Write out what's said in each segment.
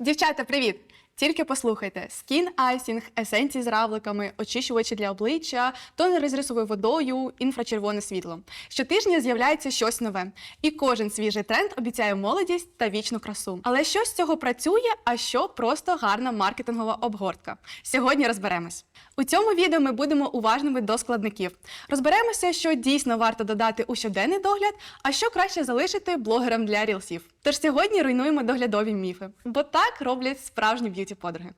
Дівчата, привіт! Тільки послухайте: скін айсінг, есенції з равликами, очищувачі для обличчя, тонери з рисовою водою, інфрачервоне світло. Щотижня з'являється щось нове, і кожен свіжий тренд обіцяє молодість та вічну красу. Але що з цього працює, а що просто гарна маркетингова обгортка? Сьогодні розберемось. У цьому відео ми будемо уважними до складників. Розберемося, що дійсно варто додати у щоденний догляд, а що краще залишити блогерам для рілсів. Тож сьогодні руйнуємо доглядові міфи, бо так роблять справжні б'юті подруги.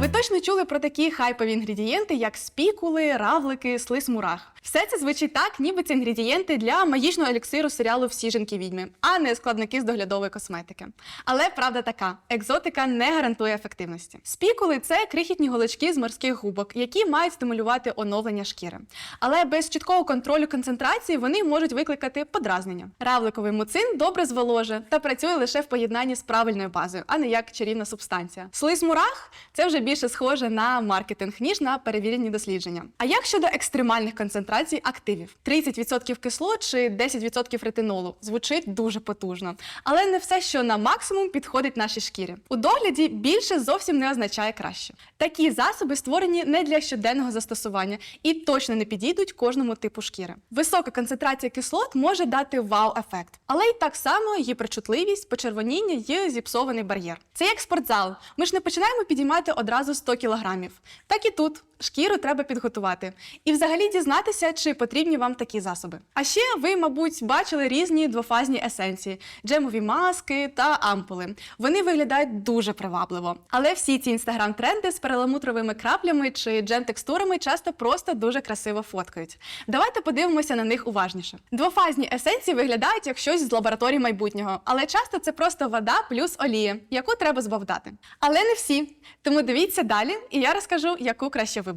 Ви точно чули про такі хайпові інгредієнти, як спікули, равлики, слиз мурах. Все це звучить так, ніби це інгредієнти для магічного еліксиру серіалу Всі жінки відьми, а не складники з доглядової косметики. Але правда така: екзотика не гарантує ефективності. Спікули це крихітні голочки з морських губок, які мають стимулювати оновлення шкіри. Але без чіткого контролю концентрації вони можуть викликати подразнення. Равликовий муцин добре зволожує та працює лише в поєднанні з правильною базою, а не як чарівна субстанція. Слиз мурах це вже більше схоже на маркетинг, ніж на перевірені дослідження. А як щодо екстремальних концентрацій активів? 30% кислот чи 10% ретинолу звучить дуже потужно, але не все, що на максимум підходить нашій шкірі. У догляді більше зовсім не означає краще. Такі засоби створені не для щоденного застосування і точно не підійдуть кожному типу шкіри. Висока концентрація кислот може дати вау-ефект, але й так само гіперчутливість, почервоніння є зіпсований бар'єр. Це як спортзал. Ми ж не починаємо підіймати одразу 100 кілограмів. Так і тут шкіру треба підготувати і взагалі дізнатися, чи потрібні вам такі засоби. А ще ви, мабуть, бачили різні двофазні есенції, джемові маски та ампули. Вони виглядають дуже привабливо. Але всі ці інстаграм-тренди з переламутровими краплями чи джем-текстурами часто просто дуже красиво фоткають. Давайте подивимося на них уважніше. Двофазні есенції виглядають як щось з лабораторії майбутнього, але часто це просто вода плюс олія, яку треба збавдати. Але не всі. Тому дивіться далі, і я розкажу, яку краще вибрати.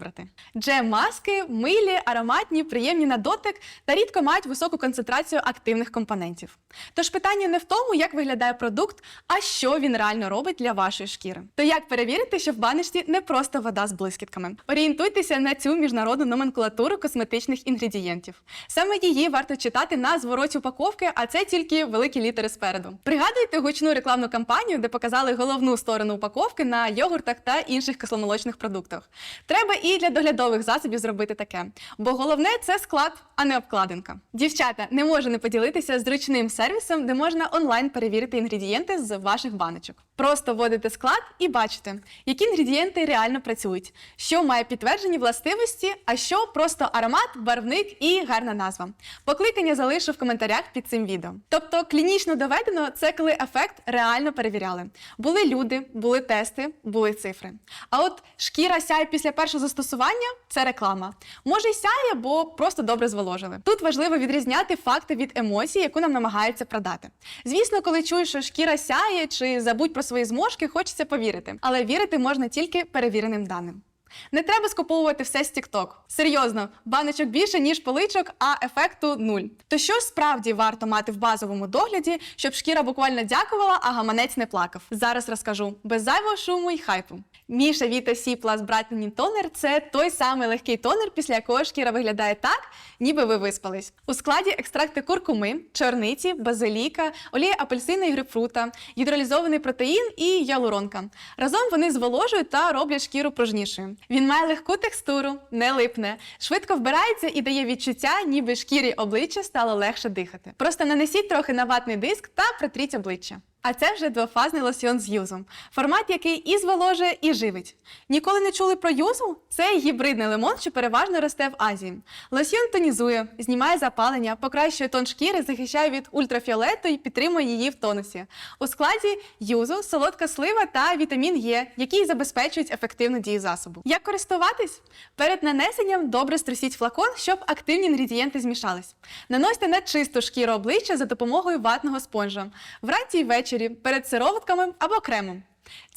Джем-маски милі, ароматні, приємні на дотик та рідко мають високу концентрацію активних компонентів. Тож питання не в тому, як виглядає продукт, а що він реально робить для вашої шкіри. То як перевірити, що в баночці не просто вода з блискітками? Орієнтуйтеся на цю міжнародну номенклатуру косметичних інгредієнтів. Саме її варто читати на звороті упаковки, а це тільки великі літери спереду. Пригадуєте гучну рекламну кампанію, де показали головну сторону упаковки на йогуртах та інших кисломолочних продуктах. Треба і для доглядових засобів зробити таке, бо головне це склад, а не обкладинка. Дівчата, не можу не поділитися зручним сервісом, де можна онлайн перевірити інгредієнти з ваших баночок. Просто вводите склад і бачите, які інгредієнти реально працюють, що має підтверджені властивості, а що просто аромат, барвник і гарна назва. Покликання залишу в коментарях під цим відео. Тобто, клінічно доведено це коли ефект реально перевіряли. Були люди, були тести, були цифри. А от шкіра сяє після першого застосування це реклама. Може й сяє, бо просто добре зволожили. Тут важливо відрізняти факти від емоцій, яку нам намагаються продати. Звісно, коли чуєш, що шкіра сяє чи забудь про свої зможки, хочеться повірити. Але вірити можна тільки перевіреним даним. Не треба скуповувати все з TikTok. Серйозно, баночок більше, ніж поличок, а ефекту нуль. То що справді варто мати в базовому догляді, щоб шкіра буквально дякувала, а гаманець не плакав? Зараз розкажу без зайвого шуму і хайпу. Міша Vita C Plus Brightening Toner – це той самий легкий тонер, після якого шкіра виглядає так, ніби ви виспались. У складі екстракти куркуми, чорниці, базиліка, олія апельсина і грейпфрута, гідролізований протеїн і ялуронка. Разом вони зволожують та роблять шкіру пружнішою. Він має легку текстуру, не липне, швидко вбирається і дає відчуття, ніби шкірі обличчя стало легше дихати. Просто нанесіть трохи на ватний диск та протріть обличчя. А це вже двофазний лосьйон з юзом, формат, який і зволожує, і живить. Ніколи не чули про юзу? Це гібридний лимон, що переважно росте в Азії. Лосьйон тонізує, знімає запалення, покращує тон шкіри, захищає від ультрафіолету і підтримує її в тонусі. У складі юзу, солодка слива та вітамін Е, які забезпечують ефективну дію засобу. Як користуватись? Перед нанесенням добре струсіть флакон, щоб активні інгредієнти змішались. Наносьте на чисту шкіру обличчя за допомогою ватного спонжа. Вранці й ввечері перед сироватками або кремом.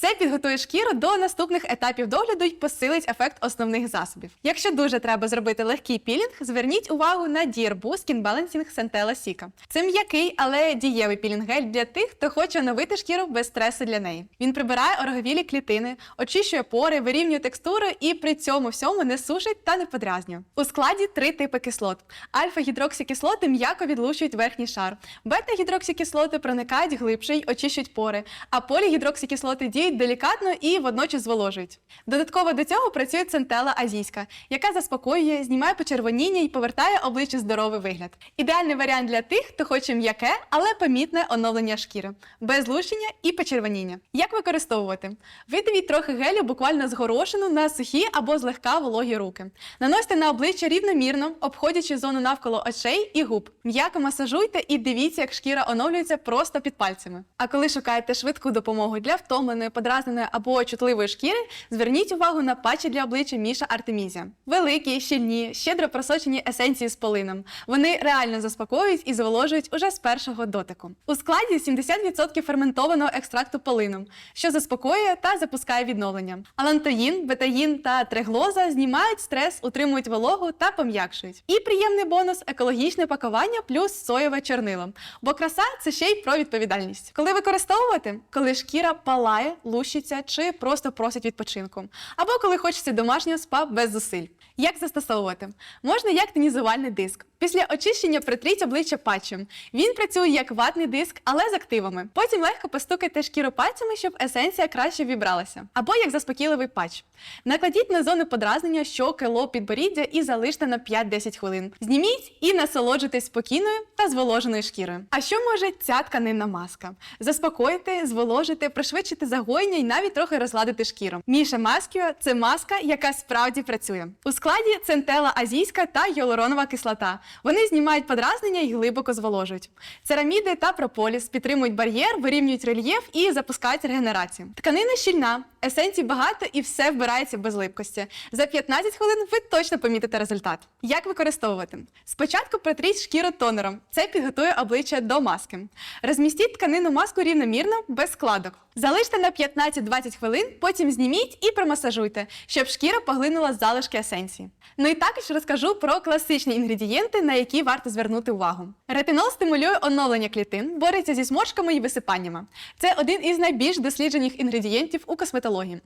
Це підготує шкіру до наступних етапів догляду і посилить ефект основних засобів. Якщо дуже треба зробити легкий пілінг, зверніть увагу на Dierbu Skin Balancing Centella Sika. Це м'який, але дієвий пілінг-гель для тих, хто хоче оновити шкіру без стресу для неї. Він прибирає ороговілі клітини, очищує пори, вирівнює текстуру і при цьому всьому не сушить та не подрязнює. У складі три типи кислот: альфа-гідроксикислоти м'яко відлущують верхній шар, бета-гідроксикислоти проникають глибше й очищують пори, а полігідроксикислоти діють делікатно і водночас зволожують. Додатково до цього працює центела азійська, яка заспокоює, знімає почервоніння і повертає обличчю здоровий вигляд. Ідеальний варіант для тих, хто хоче м'яке, але помітне оновлення шкіри, без лущення і почервоніння. Як використовувати? Видавіть трохи гелю буквально з горошину на сухі або злегка вологі руки. Наносьте на обличчя рівномірно, обходячи зону навколо очей і губ. М'яко масажуйте і дивіться, як шкіра оновлюється просто під пальцями. А коли шукаєте швидку допомогу для втомленої, подразненої або чутливої шкіри, зверніть увагу на патчі для обличчя Міша Артемізія. Великі, щільні, щедро просочені есенції з полином. Вони реально заспокоюють і зволожують уже з першого дотику. У складі 70% ферментованого екстракту полину, що заспокоює та запускає відновлення. Алантоїн, бетаїн та треглоза знімають стрес, утримують вологу та пом'якшують. І приємний бонус екологічне пакування плюс соєве чорнило. Бо краса це ще й про відповідальність. Коли використовувати, коли шкіра палає, лущиться чи просто просить відпочинку, або коли хочеться домашнього спа без зусиль. Як застосовувати? Можна як тонізувальний диск. Після очищення притріть обличчя патчем. Він працює як ватний диск, але з активами. Потім легко постукайте шкіру пальцями, щоб есенція краще вібралася. Або як заспокійливий патч. Накладіть на зону подразнення щоки, лоб, підборіддя і залиште на 5-10 хвилин. Зніміть і насолоджуйтесь спокійною та зволоженою шкірою. А що може ця тканинна маска? Заспокоїти, зволожити, пришвидшити загоєння і навіть трохи розгладити шкіру. Міша Маскіо це маска, яка справді працює. У складі центела азійська та гіалуронова кислота. Вони знімають подразнення і глибоко зволожують. Цераміди та прополіс підтримують бар'єр, вирівнюють рельєф і запускають регенерацію. Тканина щільна, есенцій багато і все вбирається без липкості. За 15 хвилин ви точно помітите результат. Як використовувати? Спочатку протріть шкіру тонером. Це підготує обличчя до маски. Розмістіть тканину маску рівномірно, без складок. Залиште на 15-20 хвилин, потім зніміть і промасажуйте, щоб шкіра поглинула залишки есенції. Ну і також розкажу про класичні інгредієнти, на які варто звернути увагу. Ретинол стимулює оновлення клітин, бореться зі зморшками і висипаннями. Це один із найбільш досліджених інгредієнтів у косметології.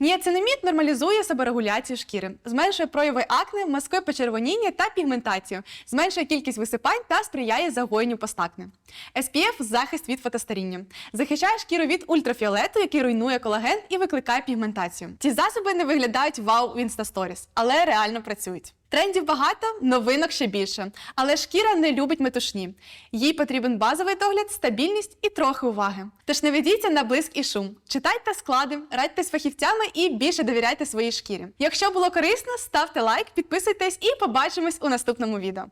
Ніацинамід нормалізує себорегуляцію шкіри, зменшує прояви акне, маскує почервоніння та пігментацію, зменшує кількість висипань та сприяє загоєнню постакне. SPF – захист від фотостаріння, захищає шкіру від ультрафіолету, який руйнує колаген і викликає пігментацію. Ці засоби не виглядають вау в Instastories, але реально працюють. Трендів багато, новинок ще більше. Але шкіра не любить метушні. Їй потрібен базовий догляд, стабільність і трохи уваги. Тож не ведіться на блиск і шум. Читайте склади, радьтесь фахівцями і більше довіряйте своїй шкірі. Якщо було корисно, ставте лайк, підписуйтесь і побачимось у наступному відео.